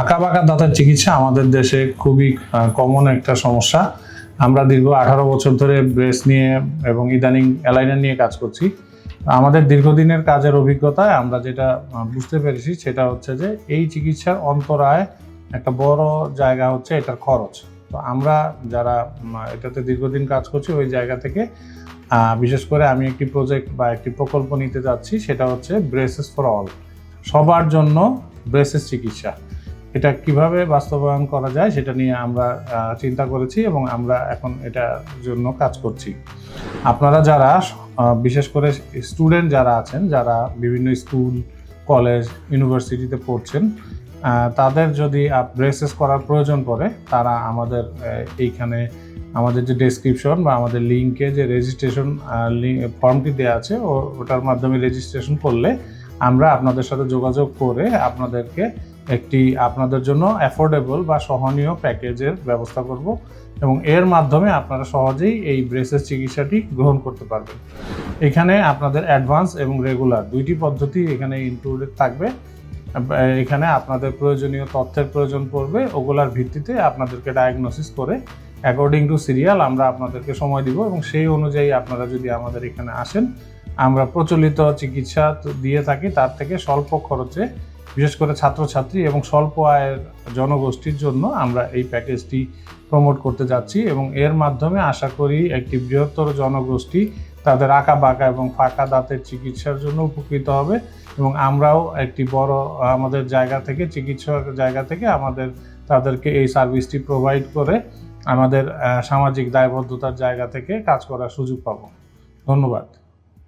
আঁকা বাঁকা দাঁতের চিকিৎসা আমাদের দেশে খুবই কমন একটা সমস্যা। আমরা দীর্ঘ আঠারো বছর ধরে ব্রেস নিয়ে এবং ইদানিং অ্যালাইনার নিয়ে কাজ করছি। আমাদের দীর্ঘদিনের কাজের অভিজ্ঞতায় আমরা যেটা বুঝতে পেরেছি সেটা হচ্ছে যে এই চিকিৎসার অন্তরায় একটা বড় জায়গা হচ্ছে এটার খরচ। তো আমরা যারা এটাতে দীর্ঘদিন কাজ করছি, ওই জায়গা থেকে বিশেষ করে আমি একটি প্রজেক্ট বা একটি প্রকল্প নিতে যাচ্ছি, সেটা হচ্ছে ব্রেসেস ফর অল। সবার জন্য ব্রেসেস চিকিৎসা। এটা কীভাবে বাস্তবায়ন করা যায় সেটা নিয়ে আমরা চিন্তা করেছি এবং আমরা এখন এটার জন্য কাজ করছি। আপনারা যারা বিশেষ করে স্টুডেন্ট যারা আছেন, যারা বিভিন্ন স্কুল, কলেজ, ইউনিভার্সিটিতে পড়ছেন তাদের যদি ব্রেসেস করার প্রয়োজন পড়ে, তারা আমাদের এইখানে আমাদের যে ডেসক্রিপশন বা আমাদের লিঙ্কে যে রেজিস্ট্রেশন ফর্মটি দেওয়া আছে ওটার মাধ্যমে রেজিস্ট্রেশন করলে আমরা আপনাদের সাথে যোগাযোগ করে আপনাদেরকে একটি আপনাদের জন্য অ্যাফোর্ডেবল বা সহনীয় প্যাকেজের ব্যবস্থা করব এবং এর মাধ্যমে আপনারা সহজেই এই ব্রেসের চিকিৎসাটি গ্রহণ করতে পারবেন। এখানে আপনাদের অ্যাডভান্স এবং রেগুলার দুইটি পদ্ধতি এখানে ইনক্লুডেড থাকবে। এখানে আপনাদের প্রয়োজনীয় তথ্যের প্রয়োজন পড়বে, ওগুলার ভিত্তিতে আপনাদেরকে ডায়াগনোসিস করে অ্যাকর্ডিং টু সিরিয়াল আমরা আপনাদেরকে সময় দিব এবং সেই অনুযায়ী আপনারা যদি আমাদের এখানে আসেন, আমরা প্রচলিত চিকিৎসা দিয়ে থাকি, তার থেকে স্বল্প খরচে বিশেষ করে ছাত্রছাত্রী এবং স্বল্প আয়ের জনগোষ্ঠীর জন্য আমরা এই প্যাকেজটি প্রমোট করতে যাচ্ছি এবং এর মাধ্যমে আশা করি একটি বৃহত্তর জনগোষ্ঠী তাদের আঁকা বাঁকা এবং ফাঁকা দাঁতের চিকিৎসার জন্য উপকৃত হবে এবং আমরাও একটি বড় আমাদের জায়গা থেকে চিকিৎসার জায়গা থেকে আমাদের তাদেরকে এই সার্ভিসটি প্রোভাইড করে আমাদের সামাজিক দায়বদ্ধতার জায়গা থেকে কাজ করার সুযোগ পাবো। ধন্যবাদ।